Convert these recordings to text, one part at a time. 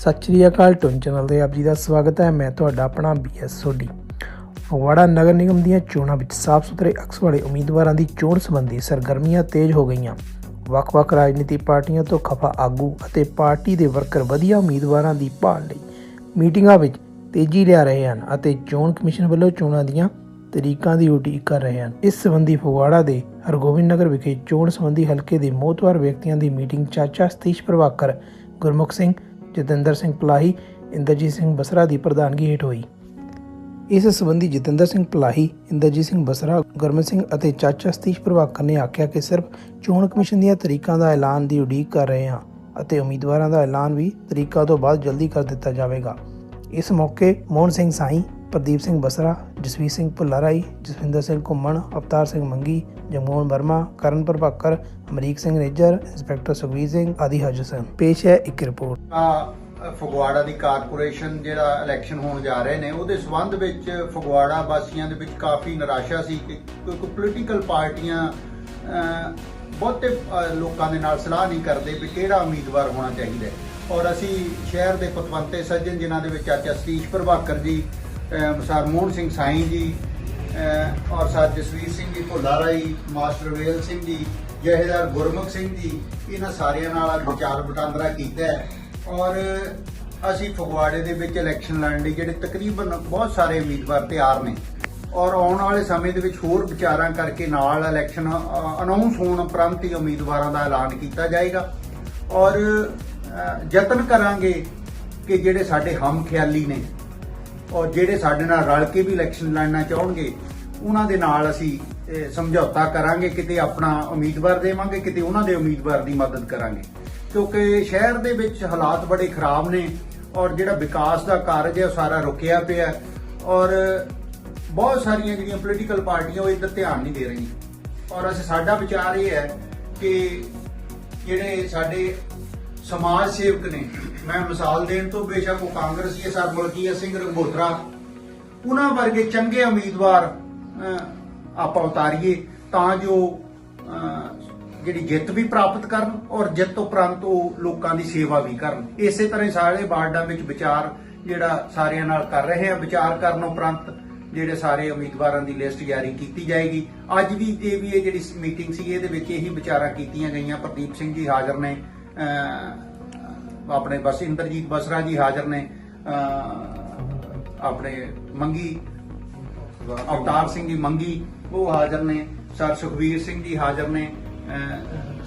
ਸਤਿ ਸ਼੍ਰੀ ਅਕਾਲ ਟੁਨ ਚੈਨਲ ਤੇ ਆਪ ਜੀ ਦਾ ਸਵਾਗਤ ਹੈ। ਮੈਂ ਤੁਹਾਡਾ ਆਪਣਾ ਬੀਐਸ ਸੋਢੀ। ਫਗਵਾੜਾ ਨਗਰ ਨਿਗਮ ਦੀਆਂ ਚੋਣਾਂ ਵਿੱਚ ਸਾਫ਼ ਸੁਥਰੇ ਅਕਸ ਵਾਲੇ ਉਮੀਦਵਾਰਾਂ ਦੀ ਚੋਣ ਸੰਬੰਧੀ ਸਰਗਰਮੀਆਂ ਤੇਜ਼ ਹੋ ਗਈਆਂ। ਵੱਖ-ਵੱਖ ਰਾਜਨੀਤੀ ਪਾਰਟੀਆਂ ਤੋਂ ਖਫਾ ਆਗੂ ਅਤੇ ਪਾਰਟੀ ਦੇ ਵਰਕਰ ਵਧੀਆ ਉਮੀਦਵਾਰਾਂ ਦੀ ਭਾਲ ਲਈ ਮੀਟਿੰਗਾਂ ਵਿੱਚ ਤੇਜ਼ੀ ਲਿਆ ਰਹੇ ਹਨ ਅਤੇ ਚੋਣ ਕਮਿਸ਼ਨ ਵੱਲੋਂ ਚੋਣਾਂ ਦੀਆਂ ਤਰੀਕਾਂ ਦੀ ਉਡੀਕ ਕਰ ਰਹੇ ਹਨ। ਇਸ ਸੰਬੰਧੀ ਫਗਵਾੜਾ ਦੇ ਹਰਗੋਬਿੰਦ ਨਗਰ ਵਿਖੇ ਚੋਣ ਸੰਬੰਧੀ ਹਲਕੇ ਦੇ ਮੋਹਤਵਾਰ ਵਿਅਕਤੀਆਂ ਦੀ ਮੀਟਿੰਗ ਚਾਚਾ ਸਤੀਸ਼ ਪ੍ਰਭਾਕਰ, ਗੁਰਮੁਖ ਸਿੰਘ ਜਤਿੰਦਰ ਸਿੰਘ ਪਲਾਹੀ, ਇੰਦਰਜੀਤ ਸਿੰਘ ਬਸਰਾ ਦੀ ਪ੍ਰਧਾਨਗੀ ਹੇਠ ਹੋਈ। ਇਸ ਸਬੰਧੀ ਜਤਿੰਦਰ ਸਿੰਘ ਪਲਾਹੀ, ਇੰਦਰਜੀਤ ਸਿੰਘ ਬਸਰਾ, ਗੁਰਮਤ ਸਿੰਘ ਅਤੇ ਚਾਚਾ ਸਤੀਸ਼ ਪ੍ਰਭਾਕਰ ਨੇ ਆਖਿਆ ਕਿ ਸਿਰਫ ਚੋਣ ਕਮਿਸ਼ਨ ਦੀਆਂ ਤਰੀਕਾਂ ਦਾ ਐਲਾਨ ਦੀ ਉਡੀਕ ਕਰ ਰਹੇ ਹਾਂ ਅਤੇ ਉਮੀਦਵਾਰਾਂ ਦਾ ਐਲਾਨ ਵੀ ਤਰੀਕਾਂ ਤੋਂ ਬਾਅਦ ਜਲਦੀ ਕਰ ਦਿੱਤਾ ਜਾਵੇਗਾ। ਇਸ ਮੌਕੇ ਮੋਹਨ ਸਿੰਘ ਸਾਈ ਪ੍ਰਦੀਪ ਸਿੰਘ ਬਸਰਾ, ਜਸਵੀਰ ਸਿੰਘ ਭੁੱਲਾਰਾਈ, ਜਸਵਿੰਦਰ ਸਿੰਘ ਘੁੰਮਣ, ਅਵਤਾਰ ਸਿੰਘ ਮੰਗੀ, ਜਗਮੋਹਨ ਵਰਮਾ ਕਰਨ ਪ੍ਰਭਾਕਰ ਅਮਰੀਕ ਸਿੰਘ ਨੇਜਰ ਇੰਸਪੈਕਟਰ ਸੁਖਵੀਰ ਸਿੰਘ ਆਦਿ ਹਾਜ਼ਰ ਸਨ। ਪੇਸ਼ ਹੈ ਇੱਕ ਰਿਪੋਰਟ। ਆ ਫਗਵਾੜਾ ਦੀ ਕਾਰਪੋਰੇਸ਼ਨ ਜਿਹੜਾ ਇਲੈਕਸ਼ਨ ਹੋਣ ਜਾ ਰਹੇ ਨੇ, ਉਹਦੇ ਸਬੰਧ ਵਿੱਚ ਫਗਵਾੜਾ ਵਾਸੀਆਂ ਦੇ ਵਿੱਚ ਕਾਫੀ ਨਿਰਾਸ਼ਾ ਸੀ ਕਿ ਕਿਉਂਕਿ ਪੋਲੀਟੀਕਲ ਪਾਰਟੀਆਂ ਬਹੁਤੇ ਲੋਕਾਂ ਦੇ ਨਾਲ ਸਲਾਹ ਨਹੀਂ ਕਰਦੇ ਵੀ ਕਿਹੜਾ ਉਮੀਦਵਾਰ ਹੋਣਾ ਚਾਹੀਦਾ ਔਰ ਅਸੀਂ ਸ਼ਹਿਰ ਦੇ ਪਤਵੰਤੇ ਸੱਜਣ ਜਿਨ੍ਹਾਂ ਦੇ ਵਿੱਚ ਅੱਜ ਸਤੀਸ਼ ਪ੍ਰਭਾਕਰ ਜੀ ਸਰ ਮੋਹਨ ਸਿੰਘ ਸਾਈਂ ਜੀ ਔਰ ਸਰ ਜਸਵੀਰ ਸਿੰਘ ਜੀ ਭੁੱਲਾਰਾਈ ਮਾਸਟਰ ਵੇਲ ਸਿੰਘ ਜੀ, ਜਹੇਦਾਰ ਗੁਰਮੁਖ ਸਿੰਘ ਜੀ, ਇਹਨਾਂ ਸਾਰਿਆਂ ਨਾਲ ਅੱਜ ਵਿਚਾਰ ਵਟਾਂਦਰਾ ਕੀਤਾ ਔਰ ਅਸੀਂ ਫਗਵਾੜੇ ਦੇ ਵਿੱਚ ਇਲੈਕਸ਼ਨ ਲੜਨ ਲਈ ਜਿਹੜੇ ਤਕਰੀਬਨ ਬਹੁਤ ਸਾਰੇ ਉਮੀਦਵਾਰ ਤਿਆਰ ਨੇ। ਔਰ ਆਉਣ ਵਾਲੇ ਸਮੇਂ ਦੇ ਵਿੱਚ ਹੋਰ ਵਿਚਾਰਾਂ ਕਰਕੇ ਨਾਲ ਇਲੈਕਸ਼ਨ ਅਨਾਉਂਸ ਹੋਣ ਉਪਰੰਤ ਹੀ ਉਮੀਦਵਾਰਾਂ ਦਾ ਐਲਾਨ ਕੀਤਾ ਜਾਏਗਾ। ਔਰ ਯਤਨ ਕਰਾਂਗੇ ਕਿ ਜਿਹੜੇ ਸਾਡੇ ਹਮ ਖਿਆਲੀ ਨੇ ਔਰ ਜਿਹੜੇ ਸਾਡੇ ਨਾਲ ਰਲ ਕੇ ਵੀ ਇਲੈਕਸ਼ਨ ਲੜਨਾ ਚਾਹਣਗੇ, ਉਹਨਾਂ ਦੇ ਨਾਲ ਅਸੀਂ ਸਮਝੌਤਾ ਕਰਾਂਗੇ, ਕਿਤੇ ਆਪਣਾ ਉਮੀਦਵਾਰ ਦੇਵਾਂਗੇ, ਕਿਤੇ ਉਹਨਾਂ ਦੇ ਉਮੀਦਵਾਰ ਦੀ ਮਦਦ ਕਰਾਂਗੇ। ਕਿਉਂਕਿ ਸ਼ਹਿਰ ਦੇ ਵਿੱਚ ਹਾਲਾਤ ਬੜੇ ਖਰਾਬ ਨੇ ਔਰ ਜਿਹੜਾ ਵਿਕਾਸ ਦਾ ਕਾਰਜ ਹੈ, ਉਹ ਸਾਰਾ ਰੁਕਿਆ ਪਿਆ। ਔਰ ਬਹੁਤ ਸਾਰੀਆਂ ਜਿਹੜੀਆਂ ਪੋਲੀਟੀਕਲ ਪਾਰਟੀਆਂ, ਉਹ ਇੱਧਰ ਧਿਆਨ ਨਹੀਂ ਦੇ ਰਹੀਆਂ। ਔਰ ਅਸੀਂ, ਸਾਡਾ ਵਿਚਾਰ ਇਹ ਹੈ ਕਿ ਜਿਹੜੇ ਸਾਡੇ ਸਮਾਜ ਸੇਵਕ ਨੇ। ਮੈਂ ਮਿਸਾਲ ਦੇਣ ਤੋਂ ਬੇਸ਼ੱਕ ਉਹ ਕਾਂਗਰਸੀ ਸਰ ਮਲਕੀਤ ਸਿੰਘ ਰੰਗੋਤਰਾ। ਉਹਨਾਂ ਵਰਗੇ ਚੰਗੇ ਉਮੀਦਵਾਰ ਆਪਾਂ ਉਤਾਰੀਏ ਤਾਂ ਜੋ ਜਿਹੜੀ ਜਿੱਤ ਵੀ ਪ੍ਰਾਪਤ ਕਰਨ ਔਰ ਜਿੱਤ ਉਪਰੰਤ ਉਹ ਲੋਕਾਂ ਦੀ ਸੇਵਾ ਵੀ ਕਰਨ। ਇਸੇ ਤਰ੍ਹਾਂ ਸਾਰੇ ਵਾਰਡਾਂ ਵਿੱਚ ਵਿਚਾਰ ਜਿਹੜਾ ਸਾਰਿਆਂ ਨਾਲ ਕਰ ਰਹੇ ਆ, ਵਿਚਾਰ ਕਰਨ ਉਪਰੰਤ ਜਿਹੜੇ ਸਾਰੇ ਉਮੀਦਵਾਰਾਂ ਦੀ ਲਿਸਟ ਜਾਰੀ ਕੀਤੀ ਜਾਏਗੀ। ਅੱਜ ਵੀ ਜੇ ਵੀ ਇਹ ਜਿਹੜੀ ਮੀਟਿੰਗ ਸੀ, ਇਹਦੇ ਵਿੱਚ ਇਹੀ ਵਿਚਾਰਾਂ ਕੀਤੀਆਂ ਗਈਆਂ। ਪ੍ਰਦੀਪ ਸਿੰਘ ਜੀ ਹਾਜ਼ਰ ਨੇ। ਆਪਣੇ ਬਸ ਇੰਦਰਜੀਤ ਬਸਰਾ ਜੀ ਹਾਜ਼ਰ ਨੇ ਆਪਣੇ ਮੰਗੀ ਅਵਤਾਰ ਸਿੰਘ ਜੀ ਮੰਗੀ ਉਹ ਹਾਜ਼ਰ ਨੇ ਸਰ ਸੁਖਵੀਰ ਸਿੰਘ ਜੀ ਹਾਜ਼ਰ ਨੇ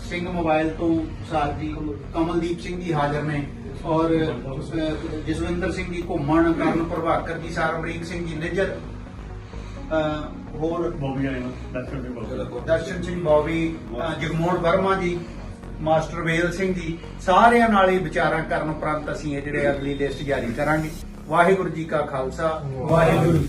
ਸਿੰਘ ਮੋਬਾਈਲ ਤੋਂ ਸਰ ਜੀ ਕਮਲਦੀਪ ਸਿੰਘ ਜੀ ਹਾਜ਼ਰ ਨੇ ਔਰ ਜਸਵਿੰਦਰ ਸਿੰਘ ਜੀ ਘੁੰਮਣ ਕਰਨ ਪ੍ਰਭਾਕਰ ਜੀ ਸਰ ਅਮਰੀਕ ਸਿੰਘ ਜੀ ਨਿੱਜਰ ਹੋਰ ਬੋਬੀ ਆਏ ਨਾ ਦਰਸ਼ਨ ਸਿੰਘ ਬੌਬੀ। ਜਗਮੋਹਨ ਵਰਮਾ ਜੀ ਮਾਸਟਰ ਵੇਲ ਸਿੰਘ ਜੀ, ਸਾਰਿਆਂ ਨਾਲ ਇਹ ਵਿਚਾਰਾਂ ਕਰਨ ਉਪਰੰਤ ਅਸੀਂ ਇਹ ਜਿਹੜੇ ਅਗਲੀ ਲਿਸਟ ਜਾਰੀ ਕਰਾਂਗੇ। ਵਾਹਿਗੁਰੂ ਜੀ ਕਾ ਖਾਲਸਾ, ਵਾਹਿਗੁਰੂ